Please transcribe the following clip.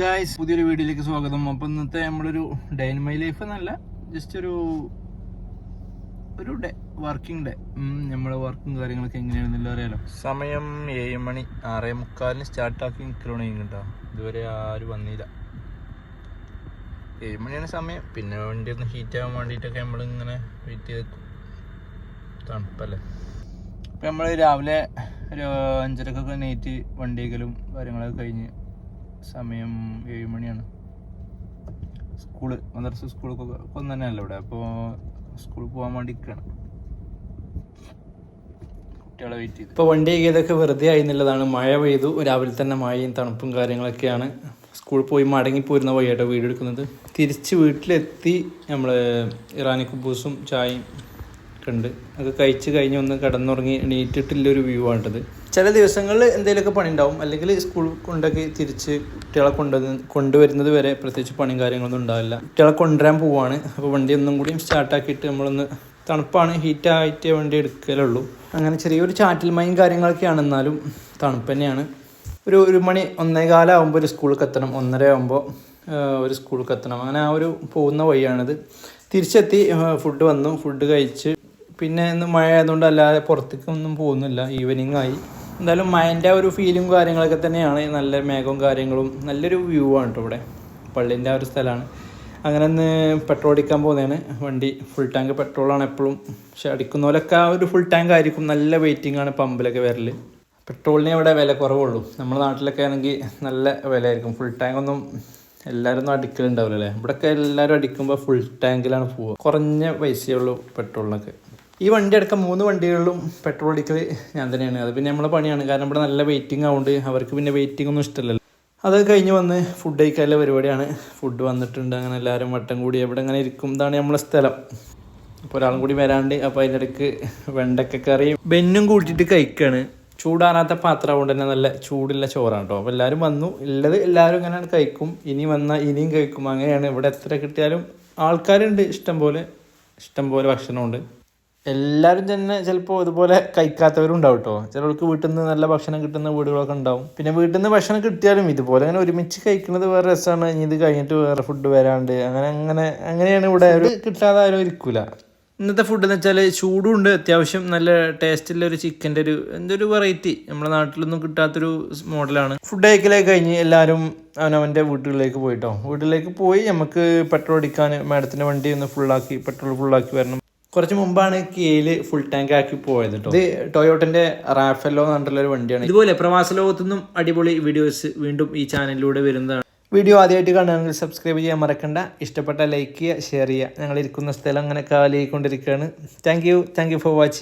Guys പുതിയൊരു വീഡിയോയിലേക്ക് സ്വാഗതം. അപ്പം ഇന്നത്തെ നമ്മളൊരു ഡേ ഇൻ മൈ ലൈഫ് എന്നല്ല ജസ്റ്റ് ഒരു ഒരു ഡേ വർക്കിംഗ് ഡേ നമ്മളെ വർക്കും കാര്യങ്ങളൊക്കെ എങ്ങനെയാണെന്നില്ല അറിയാലോ. സമയം ഏഴ് മണി ആറേ മുക്കാലിന് സ്റ്റാർട്ടാക്കി നിൽക്കണോ കേട്ടോ ഇതുവരെ ആരും വന്നില്ല. ഏഴ് മണിയാണ് സമയം. പിന്നെ വണ്ടി ഒന്ന് ഹീറ്റ് ആവാൻ വേണ്ടിയിട്ടൊക്കെ നമ്മളിങ്ങനെ വെയിറ്റ് ചെയ്ത്. തണുപ്പല്ലേ. ഇപ്പം നമ്മൾ രാവിലെ ഒരു അഞ്ചരക്കൊക്കെ നൈറ്റ് വണ്ടിയൊക്കലും കാര്യങ്ങളൊക്കെ കഴിഞ്ഞ് സമയം ഏഴ് മണിയാണ്. സ്കൂൾ മദർസ സ്കൂളൊക്കെ ഒന്നും തന്നെയല്ല ഇവിടെ? അപ്പോൾ സ്കൂളിൽ പോകാൻ വേണ്ടി നിൽക്കുകയാണ് കുട്ടികളെ വെയിറ്റ് ചെയ്ത്. ഇപ്പോൾ വണ്ടി ചെയ്തൊക്കെ വെറുതെ ആയി എന്നുള്ളതാണ്. മഴ പെയ്തു രാവിലെ തന്നെ മഴയും തണുപ്പും കാര്യങ്ങളൊക്കെയാണ്. സ്കൂളിൽ പോയി മടങ്ങി പോരുന്ന വഴിയാട്ടോ വീഡിയോ എടുക്കുന്നത് തിരിച്ച് വീട്ടിലെത്തി നമ്മൾ ഇറാനി കുബൂസും ചായയും ഉണ്ട് അത് കഴിച്ച് കഴിഞ്ഞ് ഒന്ന് കിടന്നുറങ്ങി ഒരു വ്യൂ ആണിത് ചില ദിവസങ്ങളിൽ എന്തെങ്കിലുമൊക്കെ പണി ഉണ്ടാവും അല്ലെങ്കിൽ സ്കൂൾ കൊണ്ടൊക്കെ തിരിച്ച് കുട്ടികളെ കൊണ്ടുവന്ന് കൊണ്ടുവരുന്നത് വരെ പ്രത്യേകിച്ച് പണിയും കാര്യങ്ങളൊന്നും ഉണ്ടാവില്ല. കുട്ടികളെ കൊണ്ടുവരാൻ പോവാണ്. അപ്പോൾ വണ്ടി ഒന്നും കൂടിയും സ്റ്റാർട്ടാക്കിയിട്ട് നമ്മളൊന്ന് തണുപ്പാണ്. ഹീറ്റ് ഹീറ്റായിട്ട് വണ്ടി എടുക്കലുള്ളൂ. അങ്ങനെ ചെറിയൊരു ചാറ്റൽ മയും കാര്യങ്ങളൊക്കെയാണ് എന്നാലും തണുപ്പ് തന്നെയാണ്. ഒരു ഒരു മണി ഒന്നേകാലാകുമ്പോൾ ഒരു സ്കൂളിൽ എത്തണം. ഒന്നര ആകുമ്പോൾ ഒരു സ്കൂളിൽ എത്തണം. അങ്ങനെ ആ ഒരു പോകുന്ന വഴിയാണിത്. തിരിച്ചെത്തി ഫുഡ് വന്നു. ഫുഡ് കഴിച്ച് പിന്നെ ഇന്ന് മഴ ആയതുകൊണ്ട് അല്ലാതെ പുറത്തേക്ക് ഒന്നും പോകുന്നില്ല. ഈവനിങ് ആയി. എന്തായാലും മഴന്റെ ഒരു ഫീലും കാര്യങ്ങളൊക്കെ തന്നെയാണ്. നല്ല മേഘവും കാര്യങ്ങളും. നല്ലൊരു വ്യൂ ആണ് കേട്ടോ ഇവിടെ. പള്ളിന്റെ ആ ഒരു സ്ഥലമാണ്. അങ്ങനെ ഒന്ന് പെട്രോൾ അടിക്കാൻ പോകുന്നതാണ് വണ്ടി ഫുൾ ടാങ്ക് പെട്രോളാണ് എപ്പോഴും പക്ഷെ അടിക്കുന്ന പോലൊക്കെ ആ ഒരു ഫുൾ ടാങ്ക് ആയിരിക്കും. നല്ല വെയിറ്റിംഗ് ആണ് പമ്പിലൊക്കെ വരൽ പെട്രോളിന് ഇവിടെ വില കുറവുള്ളൂ. നമ്മുടെ നാട്ടിലൊക്കെ ആണെങ്കിൽ നല്ല വിലയായിരിക്കും. ഫുൾ ടാങ്ക് ഒന്നും എല്ലാവരും ഒന്നും അടിക്കലുണ്ടാവില്ല അല്ലേ ഇവിടെയൊക്കെ എല്ലാവരും അടിക്കുമ്പോൾ ഫുൾ ടാങ്കിലാണ് പോവുക. കുറഞ്ഞ പൈസയേ ഉള്ളൂ പെട്രോളിനൊക്കെ. ഈ വണ്ടി അടക്കം മൂന്ന് വണ്ടികളിലും പെട്രോൾ അടിക്കൽ ഞാൻ തന്നെയാണ്. അത് പിന്നെ നമ്മളെ പണിയാണ്. കാരണം ഇവിടെ നല്ല വെയിറ്റിംഗ് ആവുകൊണ്ട് അവർക്ക് പിന്നെ വെയിറ്റിംഗ് ഒന്നും ഇഷ്ടമല്ലല്ലോ. അത് കഴിഞ്ഞ് വന്ന് ഫുഡ് കഴിക്കാനുള്ള പരിപാടിയാണ്. ഫുഡ് വന്നിട്ടുണ്ട്. അങ്ങനെ എല്ലാവരും വട്ടം കൂടി എവിടെ അങ്ങനെ ഇരിക്കും. ഇതാണ് നമ്മളെ സ്ഥലം. അപ്പോൾ ഒരാളും കൂടി വരാണ്ട്. അപ്പോൾ അതിന്റെ ഇടയ്ക്ക് വെണ്ടക്ക കറിയും ബെന്നും കൂട്ടിയിട്ട് കഴിക്കുകയാണ് ചൂടാറാത്ത പാത്രം കൊണ്ട് തന്നെ നല്ല ചൂടുള്ള ചോറാണ് കേട്ടോ അപ്പോൾ എല്ലാവരും വന്നു. ഉള്ളത് എല്ലാവരും ഇങ്ങനെ കഴിക്കും. ഇനി വന്നാൽ ഇനിയും കഴിക്കും. അങ്ങനെയാണ്. ഇവിടെ എത്ര കിട്ടിയാലും ആൾക്കാരുണ്ട് ഇഷ്ടം പോലെ. ഇഷ്ടം പോലെ ഭക്ഷണമുണ്ട്. എല്ലാവരും തന്നെ ചിലപ്പോൾ ഇതുപോലെ കഴിക്കാത്തവരും ഉണ്ടാവും കേട്ടോ ചിലർക്ക് വീട്ടിൽ നിന്ന് നല്ല ഭക്ഷണം കിട്ടുന്ന വീടുകളൊക്കെ ഉണ്ടാവും. പിന്നെ വീട്ടിൽ നിന്ന് ഭക്ഷണം കിട്ടിയാലും ഇതുപോലെ അങ്ങനെ ഒരുമിച്ച് കഴിക്കുന്നത് വേറെ രസമാണ് ഇനി ഇത് കഴിഞ്ഞിട്ട് വേറെ ഫുഡ് വരാണ്ട്. അങ്ങനെ അങ്ങനെ അങ്ങനെയാണ് ഇവിടെ കിട്ടാതെ ആരും ഇരിക്കൂല. ഇന്നത്തെ ഫുഡ് എന്ന് വെച്ചാൽ ചൂടുണ്ട്. അത്യാവശ്യം നല്ല ടേസ്റ്റുള്ള ഒരു ചിക്കന്റെ ഒരു എന്തൊരു വെറൈറ്റി നമ്മുടെ നാട്ടിലൊന്നും കിട്ടാത്തൊരു മോഡലാണ് ഫുഡ് കഴിക്കലൊക്കെ കഴിഞ്ഞ് എല്ലാവരും അവനവന്റെ വീട്ടുകളിലേക്ക് പോയിട്ടോ. വീട്ടിലേക്ക് പോയി നമുക്ക് പെട്രോൾ അടിക്കാൻ മാഡത്തിന്റെ വണ്ടി ഒന്ന് ഫുള്ളാക്കി പെട്രോൾ ഫുള്ളാക്കി വരണം. കുറച്ച് മുമ്പാണ് കെയിൽ ഫുൾ ടാങ്ക് ആക്കി പോയത് ഇത് ടൊയോട്ടന്റെ റാഫെല്ലോ എന്ന് പറഞ്ഞിട്ടുള്ള ഒരു വണ്ടിയാണ്. ഇതുപോലെ പ്രവാസ ലോകത്തുനിന്നും അടിപൊളി വീഡിയോസ് വീണ്ടും ഈ ചാനലിലൂടെ വരുന്നതാണ്. വീഡിയോ ആദ്യമായിട്ട് കാണുകയാണെങ്കിൽ സബ്സ്ക്രൈബ് ചെയ്യാൻ മറക്കണ്ട. ഇഷ്ടപ്പെട്ട ലൈക്ക് ചെയ്യുക ഷെയർ ചെയ്യുക. ഞങ്ങൾ ഇരിക്കുന്ന സ്ഥലം അങ്ങനെ കാലിയായിക്കൊണ്ടിരിക്കുകയാണ് thank you thank you for watching